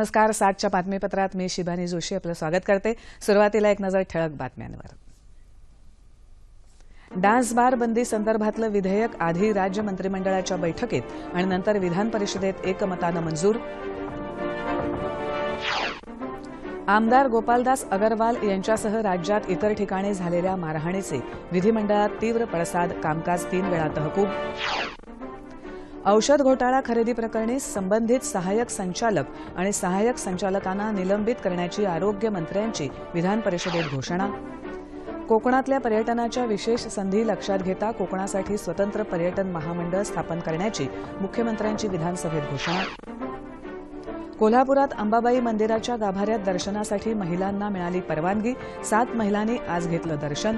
नमस्कार सातच्या बातमीपत्रात मी शिबानी जोशी आपलं स्वागत करते. सुरुवातीला एक नजर ठळक बातम्यांवर. डान्स बार बंदी संदर्भातलं विधेयक आधी राज्य मंत्रिमंडळाच्या बैठकीत आणि नंतर विधान परिषदेत एकमतानं मंजूर. आमदार गोपालदास अगरवाल यांच्यासह राज्यात इतर ठिकाणी झालेल्या मारहाणीचे विधिमंडळात तीव्र पडसाद कामकाज तीन वेळा तहकूब. औषध घोटाळा खरेदी प्रकरणी संबंधित सहाय्यक संचालक आणि सहाय्यक संचालकांना निलंबित करण्याची आरोग्य मंत्र्यांची विधान परिषदेत घोषणा. कोकणातल्या पर्यटनाच्या विशेष संधी लक्षात घेता कोकणासाठी स्वतंत्र पर्यटन महामंडळ स्थापन करण्याची मुख्यमंत्र्यांची विधानसभेत घोषणा. कोल्हापुरात अंबाबाई मंदिराच्या गाभाऱ्यात दर्शनासाठी महिलांना मिळाली परवानगी सात महिलांनी आज घेतलं दर्शन.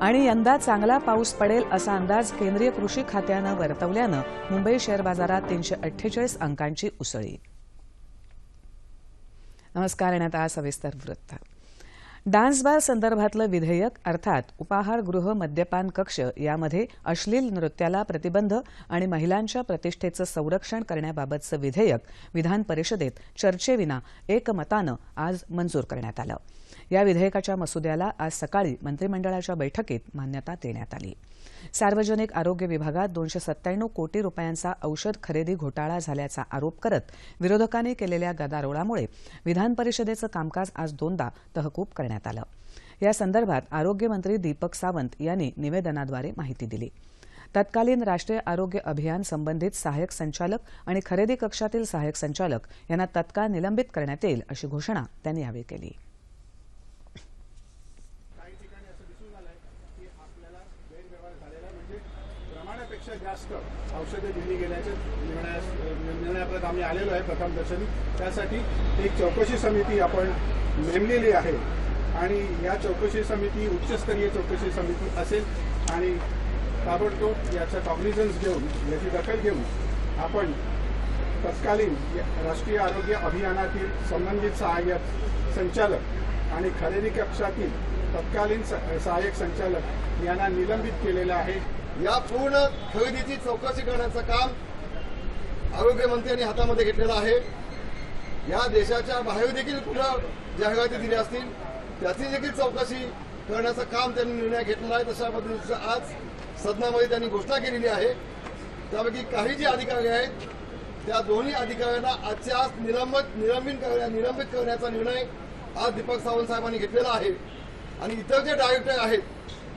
आणि यंदा चांगला पाऊस पडेल असा अंदाज केंद्रीय कृषी खात्यानं वर्तवल्यानं मुंबई शेअर बाजारात तीनशे अठ्ठेचाळीस अंकांची उसळी. नमस्कार आणि आता सविस्तर वृत्त. डान्स बार संदर्भातलं विधेयक अर्थात उपाहारगृह मद्यपान कक्ष यामध्ये अश्लील नृत्याला प्रतिबंध आणि महिलांच्या प्रतिष्ठेचं संरक्षण करण्याबाबतचं विधेयक विधान परिषदेत चर्चेविना एकमतानं आज मंजूर करण्यात आलं. या विधेयकाच्या मसुद्याला आज सकाळी मंत्रिमंडळाच्या बैठकीत मान्यता देण्यात आली. सार्वजनिक आरोग्य विभागात दोनशे सत्त्याण्णव कोटी रुपयांचा औषध खरेदी घोटाळा झाल्याचा आरोप करत विरोधकांनी केलेल्या गदारोळामुळे विधान परिषदेचं कामकाज आज दोनदा तहकूब करण्यात आलं. या संदर्भात आरोग्यमंत्री दीपक सावंत यांनी निवेदनाद्वारे माहिती दिली. तत्कालीन राष्ट्रीय आरोग्य अभियान संबंधित सहाय्यक संचालक आणि खरेदी कक्षातील सहाय्यक संचालक यांना तत्काळ निलंबित करण्यात येईल अशी घोषणा त्यांनी यावेळी केली काही ठिकाणी असं दिसून आलंय की आपल्याला गैरव्यवहार झालेला म्हणजे प्रमाणापेक्षा जास्त औषधे दिली गेल्याच्या निर्णयास निर्णयापर्यंत आम्ही आलेलो आहे प्रथम दर्शनी. त्यासाठी एक चौकशी समिती आपण नेमलेली आहे. आणि या चौकशी समिती उच्चस्तरीय चौकशी समिती असेल आणि ताबडतोब याचा कॉग्निझन्स घेऊन याची दखल घेऊन आपण तत्कालीन या राष्ट्रीय आरोग्य अभियानातील संबंधित सहाय्यक संचालक आणि खरेदी कक्षातील तत्कालीन स- सहाय्यक संचालक यांना निलंबित केलेलं आहे. या पूर्ण खरेदीची चौकशी करण्याचं काम आरोग्यमंत्र्यांनी हातामध्ये घेतलेलं आहे. या देशाच्या बाहेर देखील कुठं जाहिराती दिल्या असतील त्याची देखील चौकशी करण्याचं काम त्यांनी निर्णय घेतलेला आहे. तशा पद्धतीचं आज सदनामध्ये त्यांनी घोषणा केलेली आहे. त्यापैकी काही जे अधिकारी आहेत त्या दोन्ही अधिकाऱ्यांना आजच्या आज निलंबित निलंबित करण्या निलंबित करण्याचा निर्णय आज दीपक सावंत साहेबांनी घेतलेला आहे. आणि इतर जे डायरेक्टर आहेत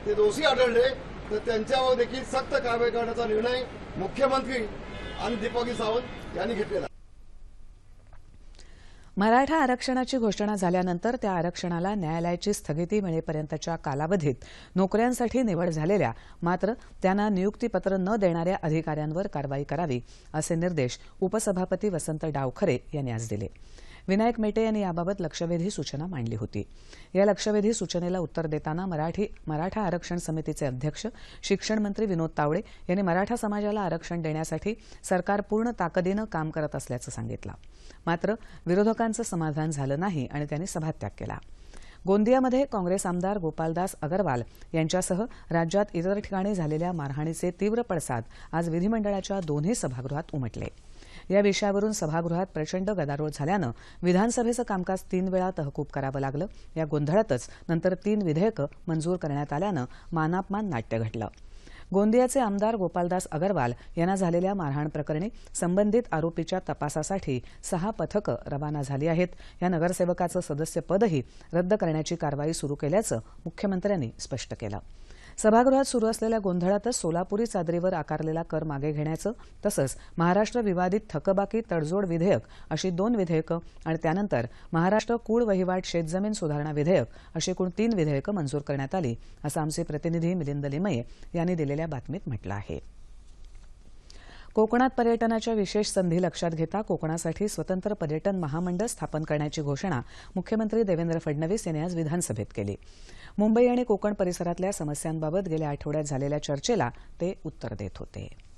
ते दोषी आढळले. तर त्यांच्यावर देखील सक्त कारवाई करण्याचा निर्णय मुख्यमंत्री आणि दीपक सावंत यांनी घेतलेला मराठा आरक्षणाची घोषणा झाल्यानंतर त्या आरक्षणाला न्यायालयाची स्थगिती मिळेपर्यंतच्या कालावधीत नोकऱ्यांसाठी निवड झालेल्या मात्र त्यांना नियुक्तीपत्र न देणाऱ्या अधिकाऱ्यांवर कारवाई करावी असे निर्देश उपसभापती वसंत डावखरे यांनी आज दिले. विनायक मेटे यांनी याबाबत लक्षवेधी सूचना मांडली होती. या लक्षवेधी सूचनेला उत्तर देताना मराठी मराठा आरक्षण समितीचे अध्यक्ष शिक्षण मंत्री विनोद तावडे यांनी मराठा समाजाला आरक्षण देण्यासाठी सरकार पूर्ण ताकदीनं काम करत असल्याचं सांगितलं. मात्र विरोधकांचं समाधान झालं नाही आणि त्यांनी सभात्याग केला. गोंदियामध्ये काँग्रेस आमदार गोपालदास अगरवाल यांच्यासह राज्यात इतर ठिकाणी झालेल्या मारहाणीचे तीव्र पडसाद आज विधिमंडळाच्या दोन्ही सभागृहात उमटले. या विषयावरून सभागृहात प्रचंड गदारोळ झाल्यानं विधानसभेचं कामकाज तीन वेळा तहकूब करावं लागलं. या गोंधळातच नंतर तीन विधेयकं मंजूर करण्यात आल्यानं मानापमान नाट्य घडलं. गोंदियाचे आमदार गोपालदास अगरवाल यांना झालेल्या मारहाण प्रकरणी संबंधित आरोपीच्या तपासासाठी सहा पथकं रवाना झाली आहेत. या नगरसेवकाचं सदस्यपदही रद्द करण्याची कारवाई सुरू केल्याचं मुख्यमंत्र्यांनी स्पष्ट केलं. सभागृहात सुरू असलेल्या गोंधळातच सोलापुरी चादरीवर आकारलेला कर मागे घेण्याचं तसंच महाराष्ट्र विवादित थकबाकी तडजोड विधेयक अशी दोन विधेयकं आणि त्यानंतर महाराष्ट्र कूळ वहिवाट शेतजमीन सुधारणा विधेयक अशी एकूण तीन विधेयकं मंजूर करण्यात आली असं आमचे प्रतिनिधी मिलिंद लिमये यांनी दिलेल्या बातमीत म्हटलं आहे. कोकणात पर्यटनाच्या विशेष संधी लक्षात घेता कोकणासाठी स्वतंत्र पर्यटन महामंडळ स्थापन करण्याची घोषणा मुख्यमंत्री देवेंद्र फडणवीस यांनी आज विधानसभेत केली. मुंबई आणि कोकण परिसरातल्या समस्यांबाबत गेल्या आठवड्यात झालेल्या चर्चेला ते उत्तर देत होते.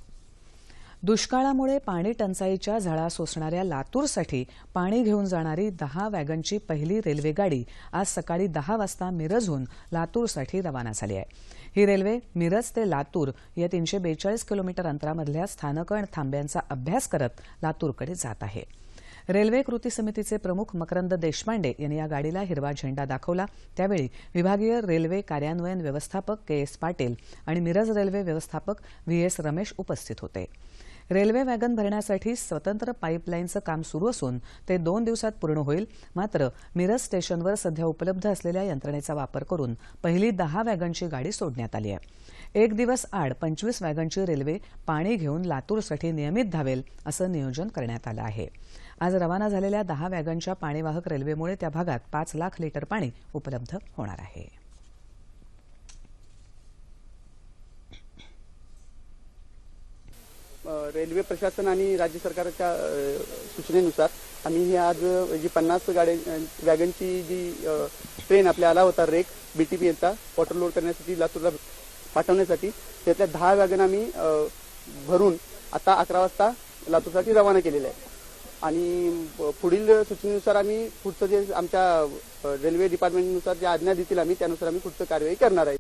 दुष्काळामुळे पाणी टंचाईच्या झळा सोसणाऱ्या लातूरसाठी पाणी घेऊन जाणारी दहा वॅगनची पहिली रेल्वेगाडी आज सकाळी दहा वाजता मिरजहून लातूरसाठी रवाना झाली आहे. ही रेल्वे मिरज ते लातूर या तीनशे बेचाळीस किलोमीटर अंतरामधल्या स्थानकं आणि थांब्यांचा अभ्यास करत लातूरकडे जात आहे. रेल्वे कृती समितीचे प्रमुख मकरंद देशपांडे यांनी या गाडीला हिरवा झेंडा दाखवला. त्यावेळी विभागीय रेल्वे कार्यान्वयन व्यवस्थापक के एस पाटील आणि मिरज रेल्वे व्यवस्थापक व्ही एस रमेश उपस्थित होते. रेल्वे वॅगन भरण्यासाठी स्वतंत्र पाईपलाईनचं काम सुरू असून ते दोन दिवसात पूर्ण होईल. मात्र मिरज स्टेशनवर सध्या उपलब्ध असलेल्या यंत्रणेचा वापर करून पहिली दहा वॅगनची गाडी सोडण्यात आली आहे. एक दिवस आड पंचवीस वॅगनची रेल्वे पाणी घेऊन लातूरसाठी नियमित धावेल असं नियोजन करण्यात आलं आहे. आज रवाना झालेल्या दहा वॅगनच्या पाणीवाहक रेल्वेमुळे त्या भागात पाच लाख लिटर पाणी उपलब्ध होणार आहे. रेल्वे प्रशासन आणि राज्य सरकारच्या सूचनेनुसार आम्ही ही आज जी पन्नास गाड्या वॅगनची जी ट्रेन आपल्या आला होता रेक बीटीपीएलचा वॉटर लोड करण्यासाठी लातूरला पाठवण्यासाठी त्यातल्या दहा वॅगन आम्ही भरून आता अकरा वाजता लातूरसाठी रवाना केलेल्या आहे आणि पुढील सूचनेनुसार आम्ही पुढचं जे आमच्या रेल्वे डिपार्टमेंटनुसार जे आज्ञा देतील आम्ही त्यानुसार आम्ही पुढचं कार्यवाही करणार आहे.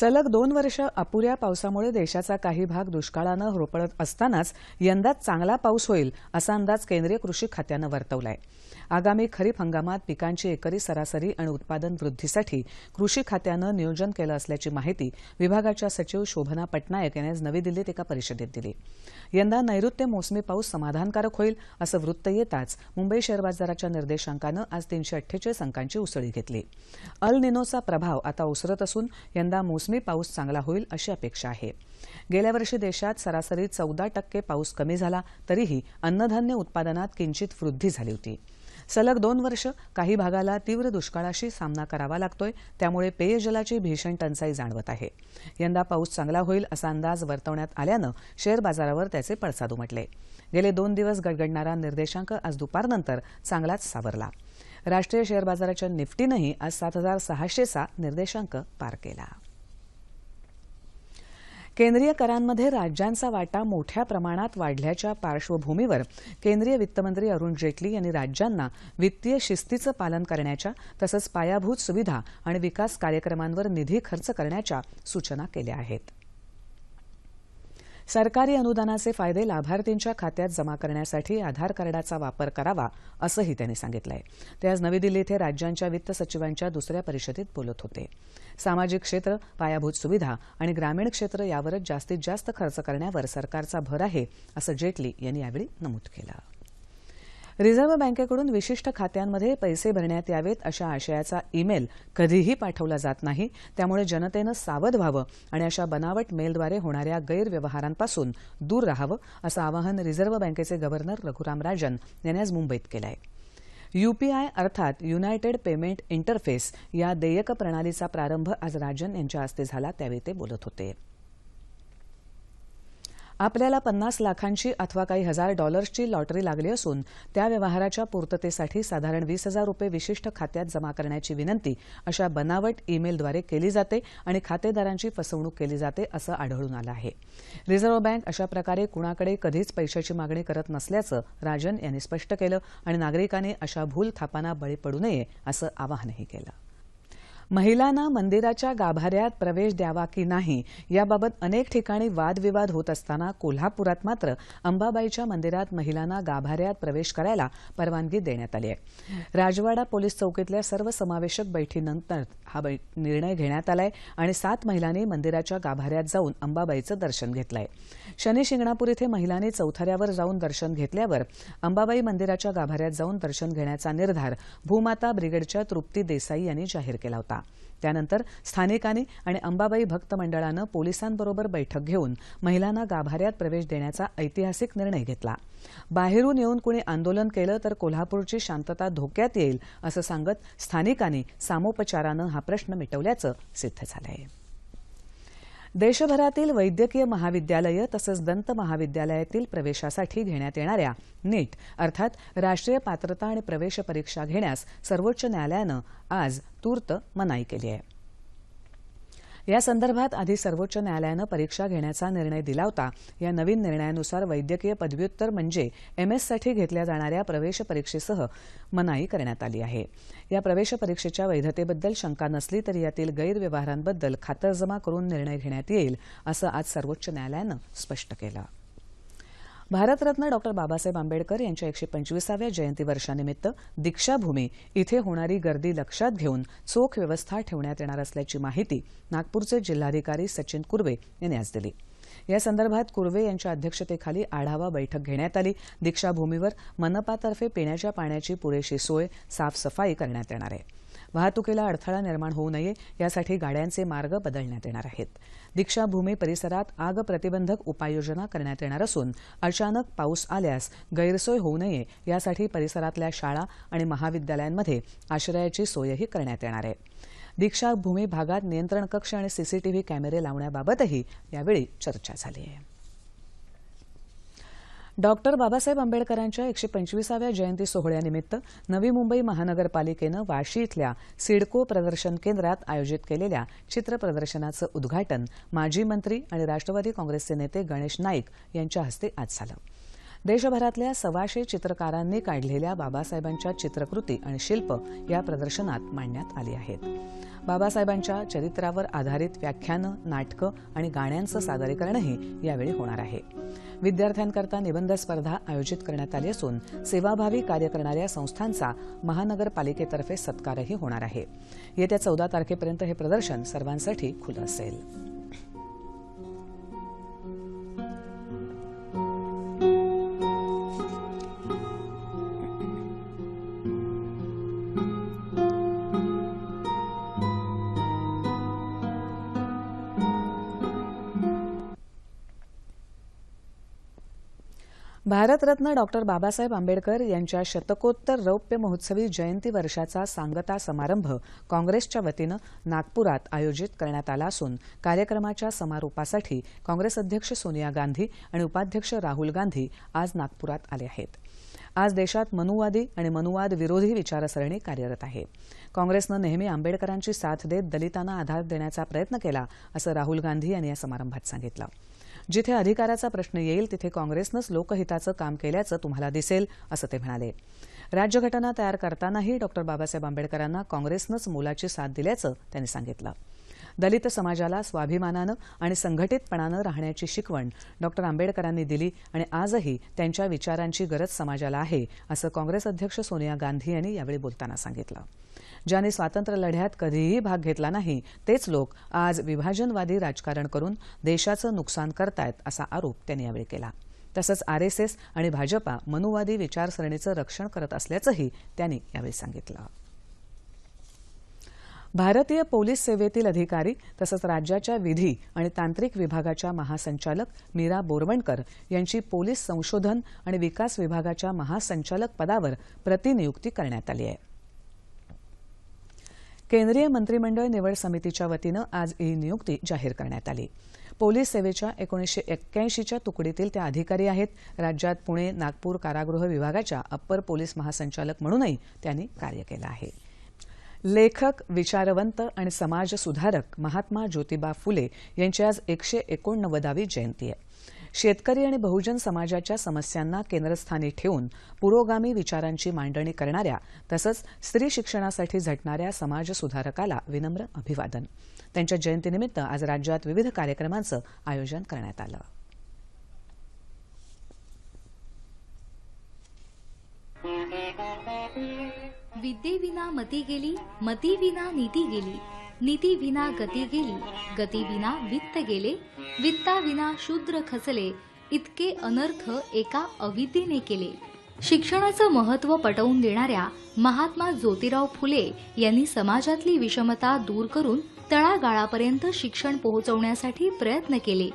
सलग दोन वर्ष अपुऱ्या पावसामुळे देशाचा काही भाग दुष्काळानं होरपळत असतानाच यंदाच चांगला पाऊस होईल असा अंदाज केंद्रीय कृषी खात्यानं वर्तवलाय. आगामी खरीप हंगामात पिकांची एकरी सरासरी आणि उत्पादन वृद्धीसाठी कृषी खात्यानं नियोजन केलं असल्याची माहिती विभागाच्या सचिव शोभना पटनायक यांनी आज नवी दिल्लीत एका परिषदेत दिली. यंदा नैऋत्य मोसमी पाऊस समाधानकारक होईल असं वृत्त येताच मुंबई शेअर बाजाराच्या निर्देशांकानं आज तीनशे अठ्ठेचाळीस अंकांची उसळी घेतली. अल निनोचा प्रभाव आता ओसरत असून यंदा मोसमी पाऊस चांगला होईल अशी अपेक्षा आहे. गेल्या वर्षी देशात सरासरी चौदा टक्के पाऊस कमी झाला तरीही अन्नधान्य उत्पादनात किंचित वृद्धी झाली होती. सलग दोन वर्ष काही भागाला तीव्र दुष्काळाशी सामना करावा लागतोय. त्यामुळे पेयजलाची भीषण टंचाई जाणवत आहे. यंदा पाऊस चांगला होईल असा अंदाज वर्तवण्यात आल्यानं शेअर बाजारावर त्याचे पडसाद उमटले. गेले दोन दिवस गडगडणारा निर्देशांक आज दुपारनंतर चांगलाच सावरला. राष्ट्रीय शेअर बाजाराच्या निफ्टीनंही आज सात हजार सहाशेचा निर्देशांक पार केला. केंद्रीय करांमध्ये राज्यांचा वाटा मोठ्या प्रमाणात वाढल्याच्या पार्श्वभूमीवर केंद्रीय वित्तमंत्री अरुण जेटली यांनी राज्यांना वित्तीय शिस्तीचं पालन करण्याच्या तसंच पायाभूत सुविधा आणि विकास कार्यक्रमांवर निधी खर्च करण्याच्या सूचना केल्या आहेत. सरकारी अनुदानाचे फायदे लाभार्थींच्या खात्यात जमा करण्यासाठी आधार कार्डाचा वापर करावा असंही त्यांनी सांगितलंय. ते आज नवी दिल्ली इथं राज्यांच्या वित्त सचिवांच्या दुसऱ्या परिषदेत बोलत होते. सामाजिक क्षेत्र पायाभूत सुविधा आणि ग्रामीण क्षेत्र यावरच जास्तीत जास्त खर्च करण्यावर सरकारचा भर आहे असं जेटली यांनी यावेळी नमूद केलं. रिझर्व्ह बँकेकडून विशिष्ट खात्यांमध्ये पैसे भरण्यात यावेत अशा आशयाचा ईमेल कधीही पाठवला जात नाही. त्यामुळे जनतेनं सावध व्हावं आणि अशा बनावट मेलद्वारे होणाऱ्या गैरव्यवहारांपासून दूर राहावं असं आवाहन रिझर्व्ह बँकेचे गव्हर्नर रघुराम राजन यांनी आज मुंबईत केलं आहे यूपीआय अर्थात युनायटेड पेमेंट इंटरफेस या देयक प्रणालीचा प्रारंभ आज राजन यांच्या हस्ते झाला त्यावेळी ते बोलत होते. आपल्याला पन्नास लाखांची अथवा काही हजार डॉलर्सची लॉटरी लागली असून त्या व्यवहाराच्या पूर्ततेसाठी साधारण वीस हजार रुपये विशिष्ट खात्यात जमा करण्याची विनंती अशा बनावट ईमेलद्वारे केली जाते आणि खातेदारांची फसवणूक केली जाते असं आढळून आलं आहे. रिझर्व्ह बँक अशा प्रकारे कुणाकडे कधीच पैशाची मागणी करत नसल्याचं राजन यांनी स्पष्ट केलं आणि नागरिकांनी अशा भूल थापांना बळी पडू नये असं आवाहनही केलं. महिलांना मंदिराच्या गाभाऱ्यात प्रवेश द्यावा की नाही याबाबत अनेक ठिकाणी वादविवाद होत असताना कोल्हापुरात मात्र अंबाबाईच्या मंदिरात महिलांना गाभाऱ्यात प्रवेश करायला परवानगी देण्यात आली आहे. राजवाडा पोलीस चौकीतल्या सर्वसमावेशक बैठकीनंतर हा बै- निर्णय घेण्यात आलाय आणि सात महिलांनी मंदिराच्या गाभाऱ्यात जाऊन अंबाबाईचं दर्शन घेतलंय. शनी शिंगणापूर इथे महिलांनी चौथऱ्यावर जाऊन दर्शन घेतल्यावर अंबाबाई मंदिराच्या गाभाऱ्यात जाऊन दर्शन घेण्याचा निर्धार भूमाता ब्रिगेडच्या तृप्ती देसाई यांनी जाहीर केला होता. त्यानंतर स्थानिकांनी आणि अंबाबाई भक्त मंडळानं पोलिसांबरोबर बैठक घेऊन महिलांना गाभाऱ्यात प्रवेश देण्याचा ऐतिहासिक निर्णय घेतला. बाहेरून येऊन कुणी आंदोलन केलं तर कोल्हापूरची शांतता धोक्यात येईल असं सांगत स्थानिकांनी सामोपचारानं हा प्रश्न मिटवल्याचं सिद्ध झालंय. देशभरातील वैद्यकीय महाविद्यालयं तसंच दंत महाविद्यालयातील प्रवेशासाठी घेण्यात येणाऱ्या नीट अर्थात राष्ट्रीय पात्रता आणि प्रवेश परीक्षा घेण्यास सर्वोच्च न्यायालयानं आज तूर्त मनाई केली आहे. या संदर्भात आधी सर्वोच्च न्यायालयानं परीक्षा घेण्याचा निर्णय दिला होता. या नवीन निर्णयानुसार वैद्यकीय पदव्युत्तर म्हणजे एमएससाठी घेतल्या जाणाऱ्या प्रवेश परीक्षेसह मनाई करण्यात आली आहे. या प्रवेश परीक्षेच्या वैधतेबद्दल शंका नसली तरी यातील गैरव्यवहारांबद्दल खातरजमा करून निर्णय घेण्यात येईल असं आज सर्वोच्च न्यायालयानं स्पष्ट केलं. भारतरत्न डॉक्टर बाबासाहेब आंबेडकर यांच्या एकशे पंचवीसाव्या जयंती वर्षानिमित्त दीक्षाभूमी इथे होणारी गर्दी लक्षात घेऊन चोख व्यवस्था ठेवण्यात येणार असल्याची माहिती नागपूरचे जिल्हाधिकारी सचिन कुर्वे यांनी आज दिली. या संदर्भात कुर्वे यांच्या अध्यक्षतेखाली आढावा बैठक घेण्यात आली. दीक्षाभूमीवर मनपातर्फे पिण्याच्या पाण्याची पुरेशी सोय साफसफाई करण्यात येणार आहे. वाहतुकीला अडथळा निर्माण होऊ नये यासाठी गाड्यांचे मार्ग बदलण्यात येणार आहेत. दीक्षाभूमी परिसरात आग प्रतिबंधक उपाययोजना करण्यात येणार असून अचानक पाऊस आल्यास गैरसोय होऊ नये यासाठी परिसरातल्या शाळा आणि महाविद्यालयांमध्ये आश्रयाची सोयही करण्यात येणार आहे. दीक्षाभूमी भागात नियंत्रण कक्ष आणि सीसीटीव्ही कॅमेरे लावण्याबाबतही यावेळी चर्चा झाली आहे. डॉक्टर बाबासाहेब आंबेडकरांच्या एकशे पंचवीसाव्या जयंती सोहळ्यानिमित्त नवी मुंबई महानगरपालिकेनं वाशी इथल्या सिडको प्रदर्शन केंद्रात आयोजित केलेल्या चित्र प्रदर्शनाचं उद्घाटन माजी मंत्री आणि राष्ट्रवादी काँग्रेसचे नेते गणेश नाईक यांच्या हस्ते आज झालं. देशभरातल्या सव्वाशे चित्रकारांनी काढलेल्या बाबासाहेबांच्या चित्रकृती आणि शिल्प या प्रदर्शनात मांडण्यात आली आहेत. बाबासाहेबांच्या चरित्रावर आधारित व्याख्यानं नाटकं आणि गाण्यांचं सादरीकरणही यावेळी होणार आहे. विद्यार्थ्यांकरता निबंध स्पर्धा आयोजित करण्यात आली असून सेवाभावी कार्य करणाऱ्या संस्थांचा महानगरपालिकेतर्फे सत्कारही होणार आहे. येत्या चौदा तारखेपर्यंत हे प्रदर्शन सर्वांसाठी खुलं असेल. भारतरत्न डॉक्टर बाबासाहेब आंबेडकर यांच्या शतकोत्तर रौप्य महोत्सवी जयंती वर्षाचा सांगता समारंभ काँग्रेसच्या वतीनं नागपुरात आयोजित करण्यात आला असून कार्यक्रमाच्या समारोपासाठी काँग्रेस अध्यक्ष सोनिया गांधी आणि उपाध्यक्ष राहुल गांधी आज नागपुरात आले आहेत. आज देशात मनुवादी आणि मनुवाद विरोधी विचारसरणी कार्यरत आहे. काँग्रेसनं नेहमी आंबेडकरांची साथ देत दलितांना आधार देण्याचा प्रयत्न केला असं राहुल गांधी यांनी या समारंभात सांगितलं. जिथे अधिकाराचा प्रश्न येईल तिथे काँग्रेसनंच लोकहिताचं काम केल्याचं तुम्हाला दिसेल असं ते म्हणाले. राज्यघटना तयार करतानाही डॉक्टर बाबासाहेब आंबेडकरांना काँग्रेसनंच मोलाची साथ दिल्याचं त्यांनी सांगितलं. दलित समाजाला स्वाभिमानानं आणि संघटितपणानं राहण्याची शिकवण डॉक्टर आंबेडकरांनी दिली आणि आजही त्यांच्या विचारांची गरज समाजाला आहे असं काँग्रेस अध्यक्ष सोनिया गांधी यांनी यावेळी बोलताना सांगितलं. ज्यांनी स्वातंत्र्य लढ्यात कधीही भाग घेतला नाही तेच लोक आज विभाजनवादी राजकारण करून देशाचं नुकसान करतायत असा आरोप त्यांनी यावेळी केला. तसंच आरएसएस आणि भाजपा मनुवादी विचारसरणीचं रक्षण करत असल्याचंही त्यांनी यावेळी सांगितलं. भारतीय पोलीस सेवेतील अधिकारी तसंच राज्याच्या विधी आणि तांत्रिक विभागाच्या महासंचालक मीरा बोरवणकर यांची पोलीस संशोधन आणि विकास विभागाच्या महासंचालक पदावर प्रतिनियुक्ती करण्यात आली आहे. केंद्रीय मंत्रिमंडळ निवड समितीच्या वतीनं आज ही नियुक्ती जाहीर करण्यात आली. पोलीस सेवेच्या एकोणीसशे एक्क्याऐंशीच्या तुकडीतील त्या अधिकारी आहेत. राज्यात पुणे नागपूर कारागृह विभागाच्या अप्पर पोलीस महासंचालक म्हणूनही त्यांनी कार्य केलं आहे. लेखक विचारवंत आणि समाज सुधारक महात्मा ज्योतिबा फुले यांची आज एकशे एकोणनव्वदावी जयंती आहे. शेतकरी आणि बहुजन समाजाच्या समस्यांना केंद्रस्थानी ठेवून पुरोगामी विचारांची मांडणी करणाऱ्या तसंच स्त्री शिक्षणासाठी झटणाऱ्या समाज सुधारकाला विनम्र अभिवादन. त्यांच्या जयंतीनिमित्त आज राज्यात विविध कार्यक्रमांचं आयोजन करण्यात आलं. विद्येविना मती गेली मती विना नीती गेली. नीती विना गती गेली गती विना वित्त गेले वित्ता विना शूद्र खचले इतके अनर्थ एका अविद्येने केले शिक्षणाचं महत्त्व पटवून देणाऱ्या महात्मा ज्योतिराव फुले यांनी समाजातली विषमता दूर करून तळागाळापर्यंत शिक्षण पोहोचवण्यासाठी प्रयत्न केले.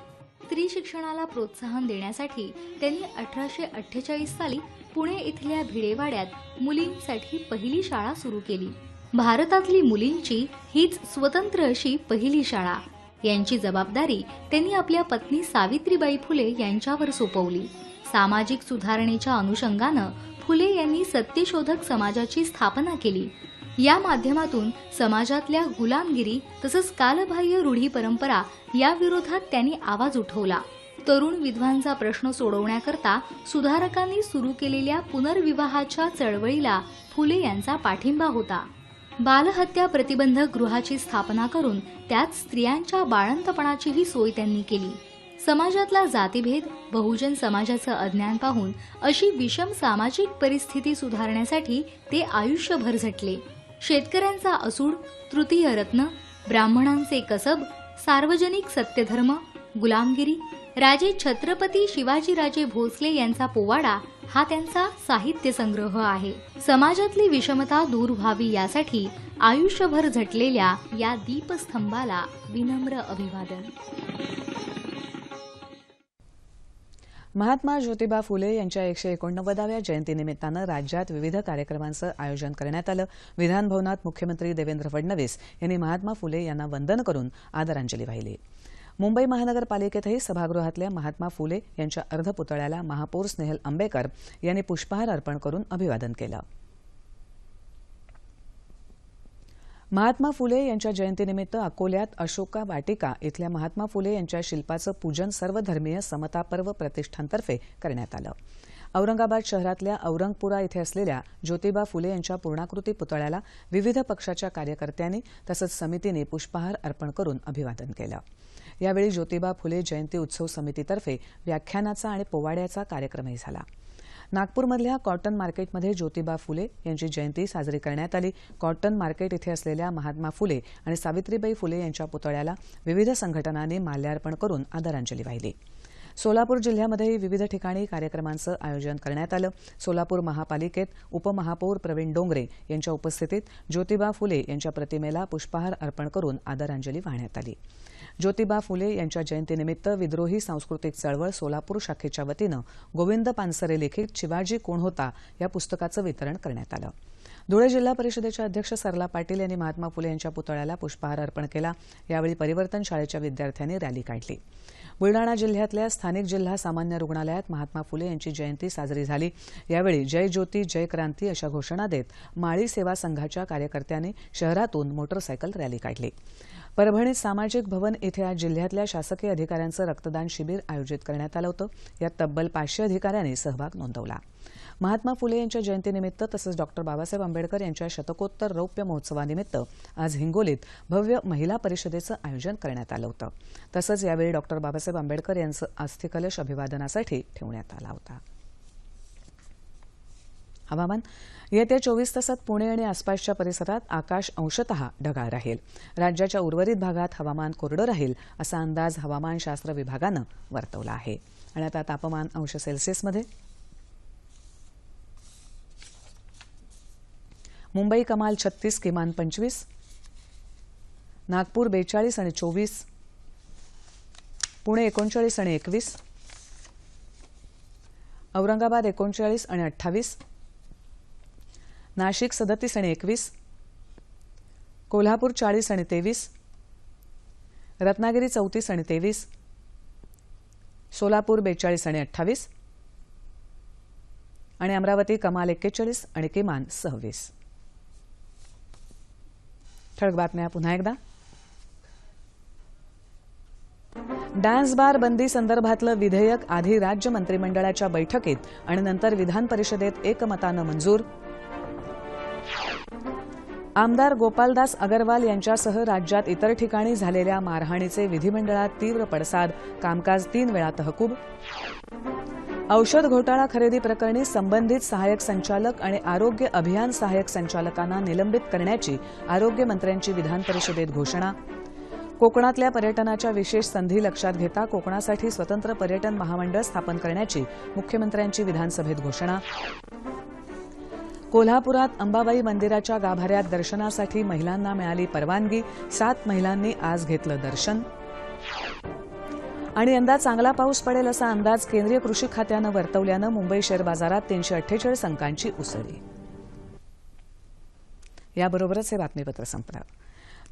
स्त्री शिक्षणाला प्रोत्साहन देण्यासाठी त्यांनी अठराशे अठ्ठेचाळीस साली पुणे इथल्या भिडेवाड्यात मुलींसाठी पहिली शाळा सुरू केली. भारतातली मुलींची हीच स्वतंत्र अशी पहिली शाळा. यांची जबाबदारी त्यांनी आपल्या पत्नी सावित्रीबाई फुले यांच्यावर सोपवली. सामाजिक सुधारणेच्या अनुषंगानं फुले यांनी सत्यशोधक समाजाची स्थापना केली. या माध्यमातून समाजातल्या गुलामगिरी तसंच कालबाह्य रूढी परंपरा या विरोधात त्यांनी आवाज उठवला. तरुण विधवांचा प्रश्न सोडवण्याकरता सुधारकांनी सुरू केलेल्या पुनर्विवाहाच्या चळवळीला फुले यांचा पाठिंबा होता. बालहत्या प्रतिबंधक गृहाची स्थापना करून त्यात स्त्रियांच्या बाळंतपणाचीही सोय त्यांनी केली. समाजातला जातीभेद बहुजन समाजाचं अज्ञान पाहून अशी विषम सामाजिक परिस्थिती सुधारण्यासाठी ते आयुष्यभर झटले. शेतकऱ्यांचा असूड तृतीय रत्न ब्राह्मणांचे कसब सार्वजनिक सत्यधर्म गुलामगिरी राजे छत्रपती शिवाजीराजे भोसले यांचा पोवाडा हा त्यांचा साहित्य संग्रह आहे. समाजातली विषमता दूर व्हावी यासाठी आयुष्यभर झटलेल्या या दीपस्तंभाला विनम्र अभिवादन. महात्मा ज्योतिबा फुले यांच्या एकशे एकोणनव्वदाव्या जयंतीनिमित्तानं राज्यात विविध कार्यक्रमांचं आयोजन करण्यात आलं. विधानभवनात मुख्यमंत्री देवेंद्र फडणवीस यांनी महात्मा फुले यांना वंदन करून आदरांजली वाहिली. मुंबई महानगरपालिकेतही सभागृहातल्या महात्मा फुले यांच्या अर्धपुतळ्याला महापौर स्नेहल आंबेकर यांनी पुष्पहार अर्पण करून अभिवादन केलं. महात्मा फुले यांच्या जयंतीनिमित्त अकोल्यात अशोका वाटिका इथल्या महात्मा फुले यांच्या शिल्पाचं पूजन सर्वधर्मीय समतापर्व प्रतिष्ठानतर्फे करण्यात आलं. औरंगाबाद शहरातल्या औरंगपुरा इथे असलेल्या ज्योतिबा फुले यांच्या पूर्णाकृती पुतळ्याला विविध पक्षाच्या कार्यकर्त्यांनी तसंच समितीने पुष्पहार अर्पण करून अभिवादन केलं. यावेळी ज्योतिबा फुले जयंती उत्सव समितीतर्फे व्याख्यानाचा आणि पोवाड्याचा कार्यक्रमही झाला. नागपूरमधल्या कॉटन मार्केटमध्ये ज्योतिबा फुले यांची जयंती साजरी करण्यात आली. कॉटन मार्केट इथे असलेल्या महात्मा फुले आणि सावित्रीबाई फुले यांच्या पुतळ्याला विविध संघटनांनी माल्यार्पण करून आदरांजली वाहिली. सोलापूर जिल्ह्यामध्येही विविध ठिकाणी कार्यक्रमांचं आयोजन करण्यात आलं. सोलापूर महापालिकेत उपमहापौर प्रवीण डोंगरे यांच्या उपस्थितीत ज्योतिबा फुले यांच्या प्रतिमेला पुष्पहार अर्पण करून आदरांजली वाहण्यात आली. ज्योतिबा फुले यांच्या जयंतीनिमित्त विद्रोही सांस्कृतिक चळवळ सोलापूर शाखेच्या वतीनं गोविंद पानसरे लिखित शिवाजी कोण होता या पुस्तकाचं वितरण करण्यात आलं. धुळे जिल्हा परिषदेच्या अध्यक्ष सरला पाटील यांनी महात्मा फुले यांच्या पुतळ्याला पुष्पहार अर्पण केला. यावेळी परिवर्तन शाळेच्या विद्यार्थ्यांनी रॅली काढली. बुलडाणा जिल्ह्यातल्या स्थानिक जिल्हा सामान्य रुग्णालयात महात्मा फुले यांची जयंती साजरी झाली. यावेळी जय ज्योती जय क्रांती अशा घोषणा देत माळी सेवा संघाच्या कार्यकर्त्यांनी शहरातून मोटरसायकल रॅली काढली. परभणीत सामाजिक भवन इथे आज जिल्ह्यातल्या शासकीय अधिकाऱ्यांचं रक्तदान शिबिर आयोजित करण्यात आलं होतं. यात तब्बल पाचशे अधिकाऱ्यांनी सहभाग नोंदवला. महात्मा फुले यांच्या जयंतीनिमित्त तसंच डॉक्टर बाबासाहेब आंबेडकर यांच्या शतकोत्तर रौप्य महोत्सवानिमित्त आज हिंगोलीत भव्य महिला परिषदेचं आयोजन करण्यात आलं होतं. तसंच यावेळी डॉक्टर बाबासाहेब आंबेडकर यांचं अस्थिकलश अभिवादनासाठी ठेवण्यात आला होता. हवामान. येत्या चोवीस तासात पुणे आणि आसपासच्या परिसरात आकाश अंशतः ढगाळ राहील. राज्याच्या उर्वरित भागात हवामान कोरडं राहील असा अंदाज हवामानशास्त्र विभागानं वर्तवला आहे. आणि आता तापमान अंश सेल्सिअसमध्ये. मुंबई कमाल छत्तीस किमान पंचवीस. नागपूर बेचाळीस आणि चोवीस. पुणे एकोणचाळीस आणि एकवीस. औरंगाबाद एकोणचाळीस आणि अठ्ठावीस. नाशिक सदतीस आणि एकवीस कोल्हापूर चाळीस आणि तेवीस रत्नागिरी चौतीस आणि तेवीस सोलापूर बेचाळीस आणि अठ्ठावीस आणि अमरावती कमाल एक्केचाळीस आणि किमान सव्वीस. ठळक बातम्या पुन्हा एकदा. डान्स बार बंदी संदर्भातलं विधेयक आधी राज्य मंत्रिमंडळाच्या बैठकीत आणि नंतर विधान परिषदेत एकमतानं मंजूर आमदार गोपालदास अगरवाल यांच्यासह राज्यात इतर ठिकाणी झालेल्या मारहाणीचे विधिमंडळात तीव्र पडसाद कामकाज तीन वेळा तहकूब. औषध घोटाळा खरेदी प्रकरणी संबंधित सहाय्यक संचालक आणि आरोग्य अभियान सहाय्यक संचालकांना निलंबित करण्याची आरोग्यमंत्र्यांची विधान परिषदेत घोषणा. कोकणातल्या पर्यटनाच्या विशेष संधी लक्षात घेता कोकणासाठी स्वतंत्र पर्यटन महामंडळ स्थापन करण्याची मुख्यमंत्र्यांची विधानसभेत घोषणा. कोल्हापुरात अंबाबाई मंदिराच्या गाभाऱ्यात दर्शनासाठी महिलांना मिळाली परवानगी. सात महिलांनी आज घेतलं दर्शन. आणि यंदा चांगला पाऊस पडेल असा अंदाज केंद्रीय कृषी खात्यानं वर्तवल्यानं मुंबई शेअर बाजारात तीनशे अठ्ठेचाळीस अंकांची उसळी. याबरोबरच हे बातमीपत्र संपलं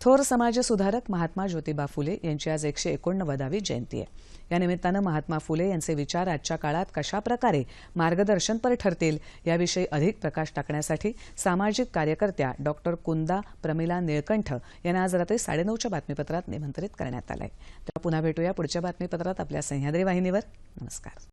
थोर समाजसुधारक महात्मा ज्योतिबा फुले यांची आज एकशे एकोणनव्वदावी जयंती आहे. या निमित्तानं महात्मा फुले यांचे विचार आजच्या काळात कशाप्रकारे मार्गदर्शनपर ठरतील याविषयी अधिक प्रकाश टाकण्यासाठी सामाजिक कार्यकर्त्या डॉक्टर कुंदा प्रमिला निळकंठ यांना आज रात्री साडेनऊच्या बातमीपत्रात निमंत्रित करण्यात आलं आहे तर पुन्हा भेटूया पुढच्या बातमीपत्रात आपल्या सह्याद्री वाहिनीवर. नमस्कार.